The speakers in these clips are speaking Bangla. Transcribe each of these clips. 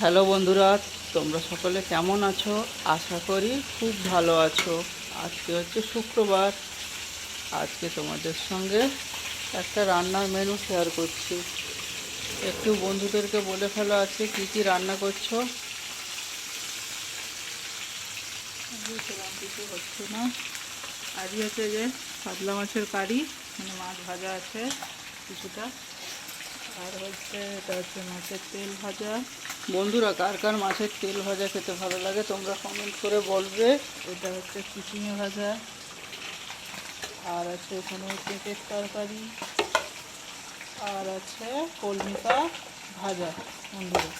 হ্যালো বন্ধুরা, তোমরা সকলে কেমন আছো? আশা করি খুব ভালো আছো। আজকে হচ্ছে শুক্রবার। আজকে তোমাদের সঙ্গে একটা রান্নার মেনু শেয়ার করছি। একটু বন্ধুদেরকে বলে ফেলো আছে, কি কি রান্না করছ? কিছু হচ্ছে না। আজকে হচ্ছে যে পাতলা মাছের কারি মানে মাছ ভাজা আছে কিছুটা। আর হচ্ছে এটা হচ্ছে মাছের তেল ভাজা। বন্ধুরা কার কার মাছের তেল ভাজা খেতে ভালো লাগে তোমরা কমেন্ট করে বলবে। এটা হচ্ছে চিচিঙে ভাজা। আর আছে এখানে পেঁপের তরকারি। আর আছে কলমিকা ভাজা বন্ধুরা।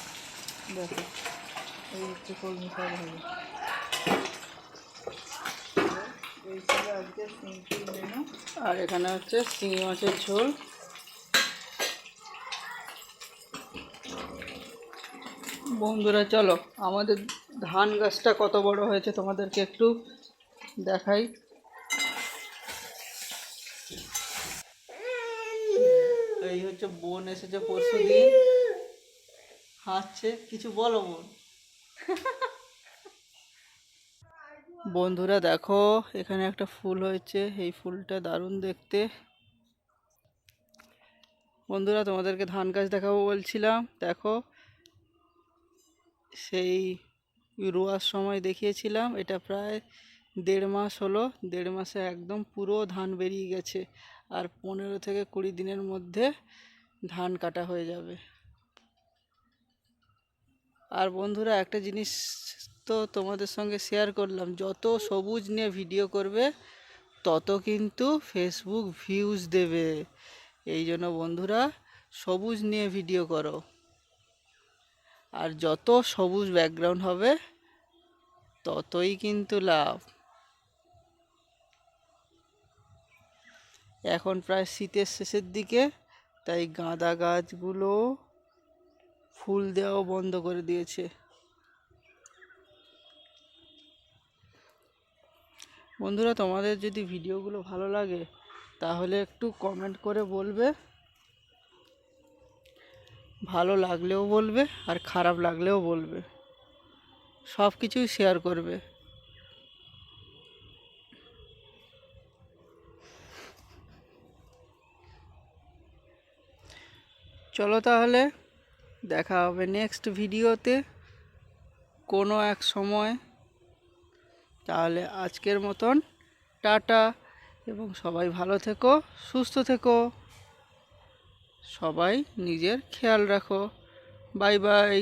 দেখো এই হচ্ছে কলমিকা ভাজা। এই ছিল আজকে সিম্পল মেনু আর এখানে হচ্ছে শিঙি মাছের ঝোল। বন্ধুরা, চলো, আমাদের ধান গাছটা কত বড় হয়েছে তোমাদেরকে একটু দেখাই। এই হচ্ছে বোন এসেছে পরশু দিন হাসছে কিছু বলো বোন বন্ধুরা, দেখো, এখানে একটা ফুল হয়েছে, এই ফুলটা দারুণ দেখতে। বন্ধুরা, তোমাদেরকে ধান গাছ দেখাবো বলছিলাম। দেখো সেই রোয়ার সময় দেখিয়েছিলাম, এটা প্রায় দেড় মাস হলো, দেড় মাসে একদম পুরো ধান বেরিয়ে গেছে। আর পনেরো থেকে কুড়ি দিনের মধ্যে ধান কাটা হয়ে যাবে। আর বন্ধুরা, একটা জিনিস তো তোমাদের সঙ্গে শেয়ার করলাম, যত সবুজ নিয়ে ভিডিও করবে, তত কিন্তু ফেসবুক ভিউজ দেবে। এই জন্য বন্ধুরা, সবুজ নিয়ে ভিডিও করো। আর যত সবুজ ব্যাকগ্রাউন্ড হবে, ততই কিন্তু লাভ। এখন প্রায় শীতের শেষের দিকে, তাই গাঁদা গাছগুলো ফুল দেওয়াও বন্ধ করে দিয়েছে। বন্ধুরা, তোমাদের যদি ভিডিওগুলো ভালো লাগে, তাহলে একটু কমেন্ট করে বলবে। ভালো লাগলেও বলবে আর খারাপ লাগলেও বলবে। সব কিছুই শেয়ার করবে। চলো তাহলে, দেখা হবে নেক্সট ভিডিওতে কোনো এক সময়। তাহলে আজকের মতন, টাটা এবং সবাই ভালো থেকো, সুস্থ থেকো। সবাই নিজের খেয়াল রাখো। Bye bye.